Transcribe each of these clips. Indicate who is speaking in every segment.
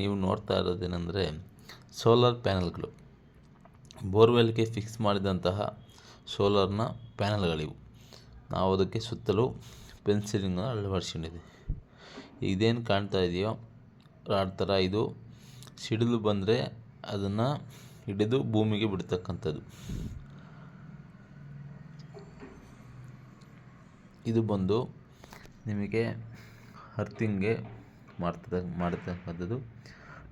Speaker 1: ನೀವು ನೋಡ್ತಾ ಇರೋದೇನೆಂದರೆ solar ಪ್ಯಾನಲ್ಗಳು. ಬೋರ್ವೆಲ್ಗೆ fix ಮಾಡಿದಂತಹ ಸೋಲಾರ್ನ ಪ್ಯಾನಲ್ಗಳಿವು. ನಾವು ಅದಕ್ಕೆ ಸುತ್ತಲೂ ಫೆನ್ಸಿಂಗನ್ನು ಅಳವಡಿಸ್ಕೊಂಡಿದ್ದೀವಿ ಇದೇನು ಕಾಣ್ತಾ ಇದೆಯೋ ರಾಡ್ ಥರ ಇದು ಸಿಡಿಲು ಬಂದರೆ ಅದನ್ನು ಹಿಡಿದು ಭೂಮಿಗೆ ಬಿಡ್ತಕ್ಕಂಥದ್ದು. ಇದು ಬಂದು ನಿಮಗೆ ಅರ್ತಿಂಗ್ಗೆ ಮಾಡ್ತದ ಮಾಡತಕ್ಕಂಥದ್ದು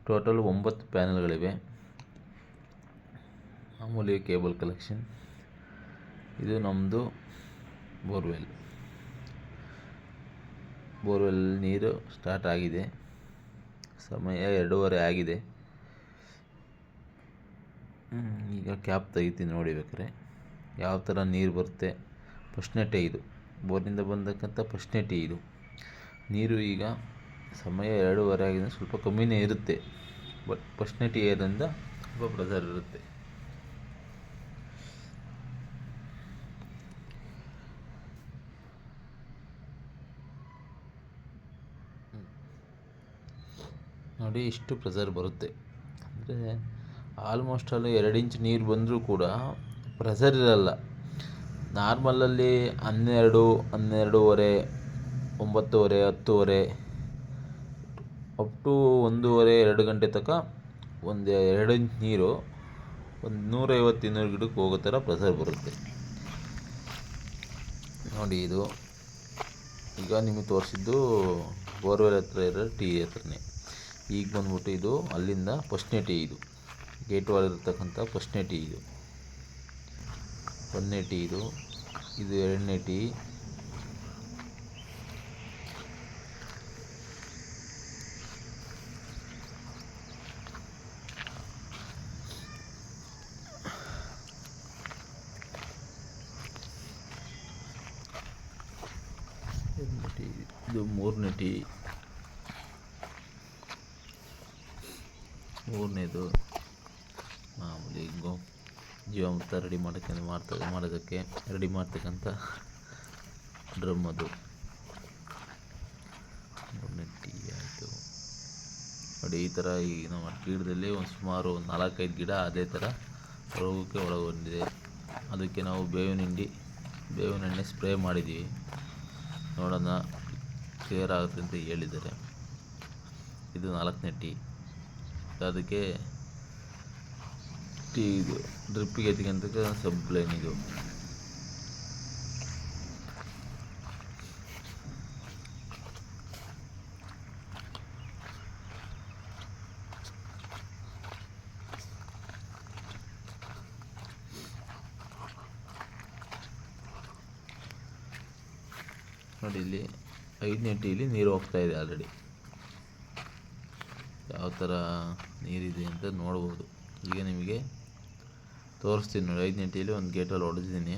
Speaker 1: ಟೋಟಲ್ ಒಂಬತ್ತು ಪ್ಯಾನಲ್ಗಳಿವೆ ಮಾಮೂಲಿ ಕೇಬಲ್ ಕಲೆಕ್ಷನ್ ಇದು ನಮ್ಮದು ಬೋರ್ವೆಲ್ ಬೋರ್ವೆಲ್ ನೀರು ಸ್ಟಾರ್ಟ್ ಆಗಿದೆ. ಸಮಯ ಎರಡೂವರೆ ಆಗಿದೆ. ಈಗ ಕ್ಯಾಪ್ ತೆಗಿತೀನಿ ನೋಡಿ ಬೇಕಾರೆ ಯಾವ ಥರ ನೀರು ಬರುತ್ತೆ? ಫಸ್ಟ್ನೇ ಇದು. ಬೋರ್ನಿಂದ ಬಂದಕ್ಕಂಥ ಫಸ್ಟ್ನೇ ಇದು. ನೀರು ಈಗ ಸಮಯ ಎರಡೂವರೆ ಆಗಿದೆ. ಸ್ವಲ್ಪ ಕಮ್ಮಿನೇ ಇರುತ್ತೆ. ಬಟ್ ಫಸ್ಟ್ನೇ ಟಿ ಇರೋದ್ರಿಂದ ಸ್ವಲ್ಪ ಪ್ರೆಸರ್ ಇರುತ್ತೆ. ನೋಡಿ ಇಷ್ಟು ಪ್ರೆಸರ್ ಬರುತ್ತೆ. ಅಂದರೆ ಆಲ್ಮೋಸ್ಟ್ ಅಲ್ಲಿ ಎರಡು ಇಂಚ್ ನೀರು ಬಂದರೂ ಕೂಡ ಪ್ರೆಸರ್ ಇರಲ್ಲ. ನಾರ್ಮಲಲ್ಲಿ ಹನ್ನೆರಡು, ಹನ್ನೆರಡೂವರೆ, ಒಂಬತ್ತುವರೆ, ಹತ್ತುವರೆ ಅಪ್ ಟು ಒಂದೂವರೆ, ಎರಡು ಗಂಟೆ ತನಕ ಒಂದು ಎರಡು ಇಂಚ್ ನೀರು, ಒಂದು ನೂರೈವತ್ತು ಇನ್ನೂರು ಗಿಡಕ್ಕೆ ಹೋಗೋ ಥರ ಪ್ರೆಸರ್ ಬರುತ್ತೆ. ನೋಡಿ ಇದು. ಈಗ ನಿಮಗೆ ತೋರಿಸಿದ್ದು ಬೋರ್ವೆಲ್ ಹತ್ರ ಇರೋ ಟೀ ಹತ್ರನೇ. ಈಗ ಬಂದ್ಬಿಟ್ಟು ಇದು ಅಲ್ಲಿಂದ ಫಸ್ಟ್ನೇ ಟೀ ಇದು. ಗೇಟ್ ವಾಲ್ ಇರತಕ್ಕಂಥ ಫಸ್ಟ್ನೇ ಟೀ ಇದು. ಒಂದನೇ ಟೀ ಇದು. ಇದು ಎರಡನೇ ಟೀ ಎರಡನೇ ಟೀ ಇದು ಮೂರನೇ ಟೀ. ಮೂರನೇದು ಮಾಮೂಲಿ ಗೋ ಜೀವಾಮೃತ ರೆಡಿ ಮಾಡೋಕ್ಕೆ ಮಾಡ್ತಾ ಮಾಡೋದಕ್ಕೆ ರೆಡಿ ಮಾಡ್ತಕ್ಕಂಥ ಡ್ರಮ್ ಅದು. ಮೂರನೇ ಟೀ ಆಯಿತು. ನೋಡಿ, ಈ ಥರ ಈ ನಮ್ಮ ಗಿಡದಲ್ಲಿ ಒಂದು ಸುಮಾರು ಒಂದು ನಾಲ್ಕೈದು ಗಿಡ ಅದೇ ಥರ ರೋಗಕ್ಕೆ ಒಳಗೊಂಡಿದೆ. ಅದಕ್ಕೆ ನಾವು ಬೇವಿನ ಹಿಂಡಿ, ಬೇವಿನ ಎಣ್ಣೆ ಸ್ಪ್ರೇ ಮಾಡಿದ್ದೀವಿ. ನೋಡೋಣ. ಕ್ಲಿಯರ್ ಆಗುತ್ತೆ ಅಂತ ಹೇಳಿದ್ದಾರೆ. ಇದು ನಾಲ್ಕನೇ ಟೀ. ಅದಕ್ಕೆ ಟೀ ಇದು ಡ್ರಿಪ್ಪಿಗೆ ಎತ್ತಿಗೆ ಸಬ್ ಲೈನ್ ಇದು. ನೋಡಿ ಇಲ್ಲಿ ಐದನೇ ಟೀಲಿ ನೀರು ಹೋಗ್ತಾ ಇದೆ ಆಲ್ರೆಡಿ ಯಾವ ಥರ ನೀರಿದೆ ಅಂತ ನೋಡ್ಬೋದು. ಈಗ ನಿಮಗೆ ತೋರಿಸ್ತೀನಿ ನೋಡಿ, ಐದನೇ ಟೀಲಿ ಒಂದು ಗೇಟಲ್ಲಿ ಹೊಡೆದಿದ್ದೀನಿ.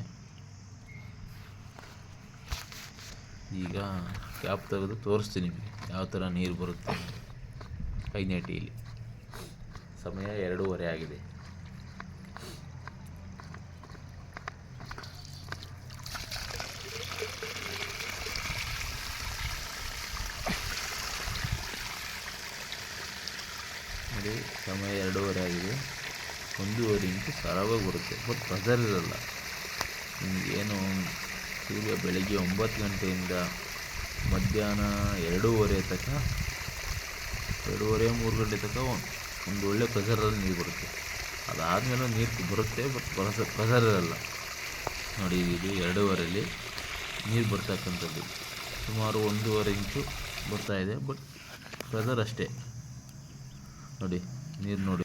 Speaker 1: ಈಗ ಕ್ಯಾಪ್ ತೆಗೆದು ತೋರಿಸ್ತೀನಿ ನಿಮಗೆ ಯಾವ ಥರ ನೀರು ಬರುತ್ತೆ ಐದನೇ ಟೀಲಿ ಸಮಯ ಎರಡೂವರೆ ಆಗಿದೆ. ನೋಡಿ ಸಮಯ ಎರಡೂವರೆ ಆಗಿದೆ. ಒಂದೂವರೆ ಇಂಚು ಸರಾಗೋಗಿ ಬರುತ್ತೆ. ಬಟ್ ಬಜರ್ ಇರಲ್ಲ. ಏನು ಸೂರ್ಯ ಬೆಳಗ್ಗೆ ಒಂಬತ್ತು ಗಂಟೆಯಿಂದ ಮಧ್ಯಾಹ್ನ ಎರಡೂವರೆ ತನಕ, ಎರಡೂವರೆ ಮೂರು ಗಂಟೆ ತನಕ ಒಂದು ಒಳ್ಳೆ ಪ್ರೆಸರಲ್ಲಿ ನೀರು ಬರುತ್ತೆ. ಅದಾದಮೇಲೆ ನೀರು ಬರುತ್ತೆ ಬಟ್ ಪ್ರೆಸರ್ ಪ್ರೆಸರ್ ಇರಲ್ಲ. ನೋಡಿ, ಇದು ಎರಡೂವರೆಯಲ್ಲಿ ನೀರು ಬರ್ತಕ್ಕಂಥದ್ದು. ಸುಮಾರು ಒಂದೂವರೆ ಇಂಚು ಇದೆ ಬಟ್ ಪ್ರೆಸರ್ ಅಷ್ಟೇ. ನೋಡಿ ನೀರು ನೋಡಿ.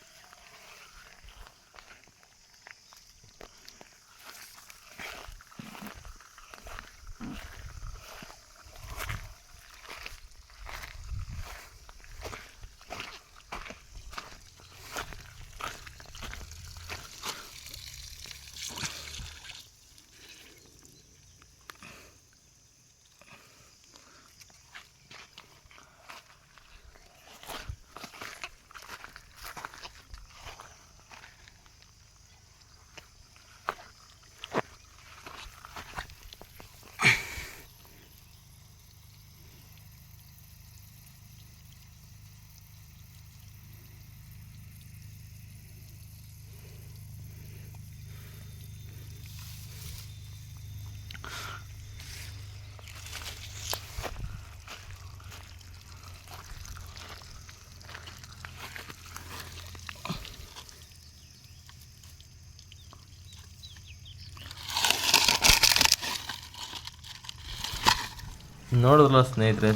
Speaker 1: ನೋಡಿದ್ರಲ್ಲ ಸ್ನೇಹಿತರೆ,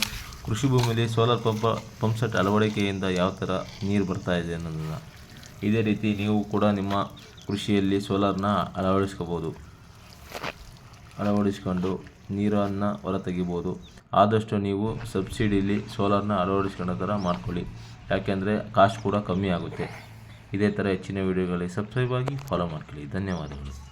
Speaker 1: ಕೃಷಿ ಭೂಮಿಯಲ್ಲಿ ಸೋಲಾರ್ ಪಂಪ ಪಂಪ್ ಸೆಟ್ ಅಳವಡಿಕೆಯಿಂದ ಯಾವ ಥರ ನೀರು ಬರ್ತಾ ಇದೆ ಅನ್ನೋದನ್ನು. ಇದೇ ರೀತಿ ನೀವು ಕೂಡ ನಿಮ್ಮ ಕೃಷಿಯಲ್ಲಿ ಸೋಲಾರ್ನ ಅಳವಡಿಸ್ಕೋಬೋದು. ಅಳವಡಿಸ್ಕೊಂಡು ನೀರನ್ನು ಹೊರ ತೆಗಿಬೋದು ಆದಷ್ಟು ನೀವು ಸಬ್ಸಿಡಿಲಿ ಸೋಲಾರ್ನ ಅಳವಡಿಸ್ಕೊಂಡ ಥರ ಮಾಡ್ಕೊಳ್ಳಿ. ಯಾಕೆಂದರೆ ಕಾಸ್ಟ್ ಕೂಡ ಕಮ್ಮಿ ಆಗುತ್ತೆ. ಇದೇ ಥರ ಹೆಚ್ಚಿನ ವೀಡಿಯೋಗಳಿಗೆ ಸಬ್ಸ್ಕ್ರೈಬ್ ಆಗಿ ಫಾಲೋ ಮಾಡ್ಕೊಳ್ಳಿ. ಧನ್ಯವಾದಗಳು.